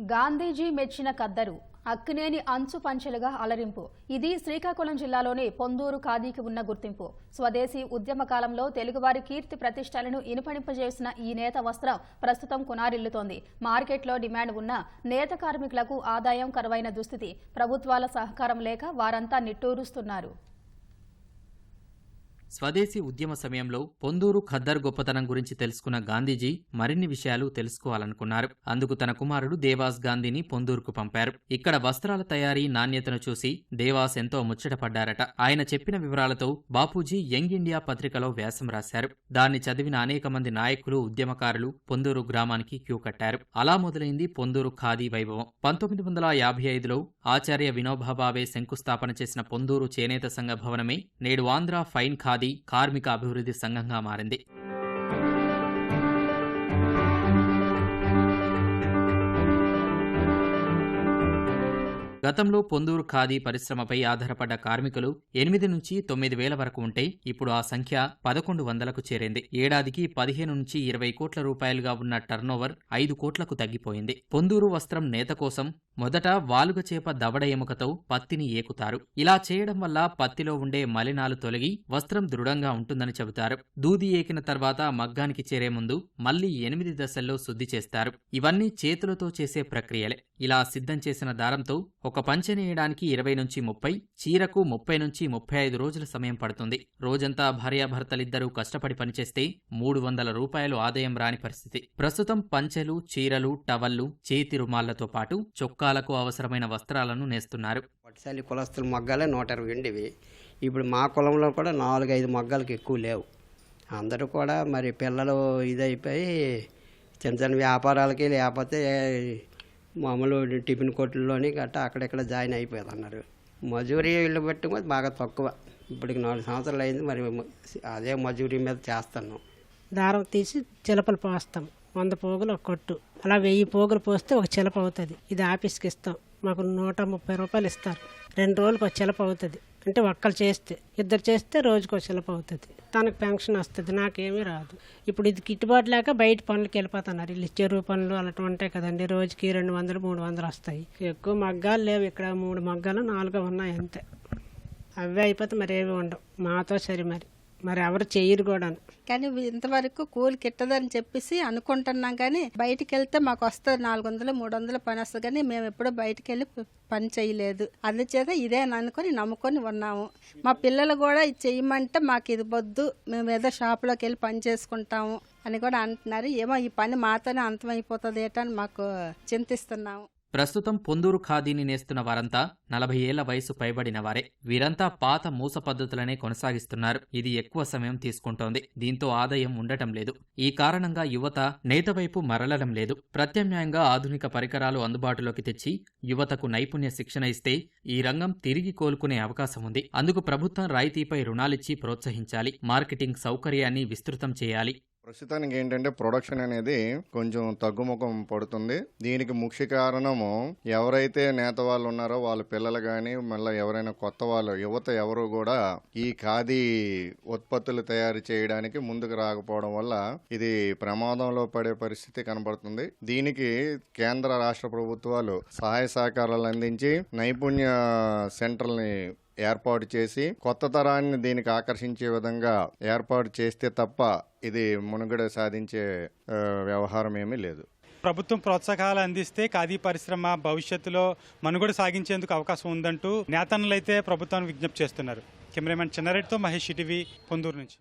గాంధీజీ మెచ్చిన కద్దరు అక్కినేని అంచు పంచెలుగా అలరింపు. ఇది శ్రీకాకుళం జిల్లాలోని పొందూరు ఖాదీకి ఉన్న గుర్తింపు. స్వదేశీ ఉద్యమ కాలంలో తెలుగువారి కీర్తి ప్రతిష్టలను ఇనుపడింపజేసిన ఈ నేత వస్త్రం ప్రస్తుతం కునారిల్లుతోంది. మార్కెట్లో డిమాండ్ ఉన్న నేత కార్మికులకు ఆదాయం కరువైన దుస్థితి. ప్రభుత్వాల సహకారం లేక వారంతా నిట్టూరుస్తున్నారు. స్వదేశీ ఉద్యమ సమయంలో పొందూరు ఖద్దర్ గొప్పతనం గురించి తెలుసుకున్న గాంధీజీ మరిన్ని విషయాలు తెలుసుకోవాలనుకున్నారు. అందుకు తన కుమారుడు దేవాస్ గాంధీని పొందూరుకు పంపారు. ఇక్కడ వస్త్రాల తయారీ నాణ్యతను చూసి దేవాస్ ఎంతో ముచ్చటపడ్డారట. ఆయన చెప్పిన వివరాలతో బాపూజీ యంగ్ ఇండియా పత్రికలో వ్యాసం రాశారు. దాన్ని చదివిన అనేక మంది నాయకులు ఉద్యమకారులు పొందూరు గ్రామానికి క్యూ కట్టారు. అలా మొదలైంది పొందూరు ఖాదీ వైభవం. పంతొమ్మిది వందల యాభై ఐదులో ఆచార్య వినోబాబావే శంకుస్థాపన చేసిన పొందూరు చేనేత సంఘ భవనమే నేడు ఆంధ్ర ఫైన్ ఖాదీ కార్మిక అభివృద్ధి సంఘంగా మారింది. గతంలో పొందూరు ఖాదీ పరిశ్రమపై ఆధారపడ్డ కార్మికులు ఎనిమిది నుంచి తొమ్మిది వేల వరకు ఉంటే ఇప్పుడు ఆ సంఖ్య పదకొండు వందలకు చేరింది. ఏడాదికి పదిహేను నుంచి ఇరవై కోట్ల రూపాయలుగా ఉన్న టర్నోవర్ ఐదు కోట్లకు తగ్గిపోయింది. పొందూరు వస్త్రం నేత కోసం మొదట వాలుగ చేప దవడ ఎముకతో పత్తిని ఏకుతారు. ఇలా చేయడం వల్ల పత్తిలో ఉండే మలినాలు తొలగి వస్త్రం దృఢంగా ఉంటుందని చెబుతారు. దూది ఏకిన తర్వాత మగ్గానికి చేరే ముందు మళ్ళీ ఎనిమిది దశల్లో శుద్ధి చేస్తారు. ఇవన్నీ చేతులతో చేసే ప్రక్రియలే. ఇలా సిద్ధం చేసిన దారంతో ఒక పంచె నేయడానికి ఇరవై నుంచి ముప్పై చీరకు ముప్పై నుంచి ముప్పై ఐదు రోజుల సమయం పడుతుంది. రోజంతా భార్యాభర్తలిద్దరూ కష్టపడి పనిచేస్తే మూడు వందల రూపాయలు ఆదాయం రాని పరిస్థితి. ప్రస్తుతం పంచెలు చీరలు టవల్లు చేతి రుమాళ్ళతో పాటు చొక్కాలకు అవసరమైన వస్త్రాలను నేస్తున్నారు. పట్టుశాలి కులస్తుల మగ్గాలే నూట ఇరవై ఉండేవి ఇప్పుడు మా కులంలో కూడా నాలుగు ఐదు మగ్గాలకు ఎక్కువ లేవు. అందరూ కూడా మరి పిల్లలు ఇదైపోయి చిన్న చిన్న వ్యాపారాలకి లేకపోతే మామూలు టిఫిన్ కొట్లలోని గట్టా అక్కడెక్కడ జాయిన్ అయిపోయారు అన్నారు మజూరీ ఇల్లు బట్టి బాగా తక్కువ. ఇప్పటికి నాలుగు సంవత్సరాలు అయింది మరి అదే మజూరీ మీద చేస్తున్నాం. దారం తీసి చిలపలు పోస్తాం. వంద పోగులు ఒక కొట్టు. అలా వెయ్యి పోగులు పోస్తే ఒక చిలప అవుతుంది. ఇది ఆఫీస్కి ఇస్తాం. మాకు నూట ముప్పై రూపాయలు ఇస్తారు. రెండు రోజులకు ఒక చిలప అవుతుంది. అంటే ఒక్కరు చేస్తే ఇద్దరు చేస్తే రోజుకు శిల్ప అవుతుంది. తనకు పెన్షన్ వస్తుంది నాకేమీ రాదు. ఇప్పుడు ఇది గిట్టుబాటు లేక బయట పనులకు వెళ్ళిపోతున్నారు. ఇల్లు చెరువు పనులు అలాంటి ఉంటాయి కదండి రోజుకి రెండు వందలు మూడు వందలు వస్తాయి. ఎక్కువ మగ్గాలు లేవు ఇక్కడ మూడు మగ్గాలు నాలుగు ఉన్నాయి అంతే. అవే అయిపోతే మరేమి ఉండవు. మాతో సరి మరి. మరి ఎవరు చేయరు కూడా కానీ ఇంతవరకు కూలి కిట్టదని చెప్పేసి అనుకుంటున్నాం కానీ బయటికి వెళ్తే మాకు వస్తుంది నాలుగు వందలు మూడు వందలు పని వస్తుంది కానీ మేము ఎప్పుడూ బయటికి వెళ్ళి పని చేయలేదు. అందుచేత ఇదే అని అనుకొని నమ్ముకొని ఉన్నాము. మా పిల్లలు కూడా ఇది చేయమంటే మాకు ఇది వద్దు మేము ఏదో షాప్లోకి వెళ్ళి పని చేసుకుంటాము అని కూడా అంటున్నారు. ఏమో ఈ పని మాతోనే అంతమైపోతుంది ఏటని మాకు చింతిస్తున్నాము. ప్రస్తుతం పొందూరు ఖాదీని నేస్తున్న వారంతా నలభై ఏళ్ళ వయసు పైబడిన వారే. వీరంతా పాత మూస పద్ధతులనే కొనసాగిస్తున్నారు. ఇది ఎక్కువ సమయం తీసుకుంటోంది. దీంతో ఆదాయం ఉండటం లేదు. ఈ కారణంగా యువత నేత వైపు మరలడం లేదు. ప్రత్యామ్నాయంగా ఆధునిక పరికరాలు అందుబాటులోకి తెచ్చి యువతకు నైపుణ్య శిక్షణ ఇస్తే ఈ రంగం తిరిగి కోలుకునే అవకాశం ఉంది. అందుకు ప్రభుత్వం రాయితీపై రుణాలిచ్చి ప్రోత్సహించాలి. మార్కెటింగ్ సౌకర్యాన్ని విస్తృతం చేయాలి. ప్రస్తుతానికి ఏంటంటే ప్రొడక్షన్ అనేది కొంచెం తగ్గుముఖం పడుతుంది. దీనికి ముఖ్య కారణము ఎవరైతే నేత వాళ్ళు ఉన్నారో వాళ్ళ పిల్లలు కానీ మళ్ళీ ఎవరైనా కొత్త వాళ్ళు యువత ఎవరు కూడా ఈ ఖాదీ ఉత్పత్తులు తయారు చేయడానికి ముందుకు రాకపోవడం వల్ల ఇది ప్రమాదంలో పడే పరిస్థితి కనబడుతుంది. దీనికి కేంద్ర రాష్ట్ర ప్రభుత్వాలు సహాయ సహకారాలు అందించి నైపుణ్య సెంటర్ని ఏర్పాటు చేసి కొత్త తరాన్ని దీనికి ఆకర్షించే విధంగా ఏర్పాటు చేస్తే తప్ప ఇది మునుగడ సాధించే వ్యవహారం ఏమీ లేదు. ప్రభుత్వం ప్రోత్సాహకాలు అందిస్తే ఖాదీ పరిశ్రమ భవిష్యత్తులో మనుగడ సాగించేందుకు అవకాశం ఉందంటూ నేతన్నలైతే ప్రభుత్వాన్ని విజ్ఞప్తి చేస్తున్నారు. కెమెరామెన్ చిన్నారెడ్డితో మహేష్ ఇటీవీ పొందూరు నుంచి.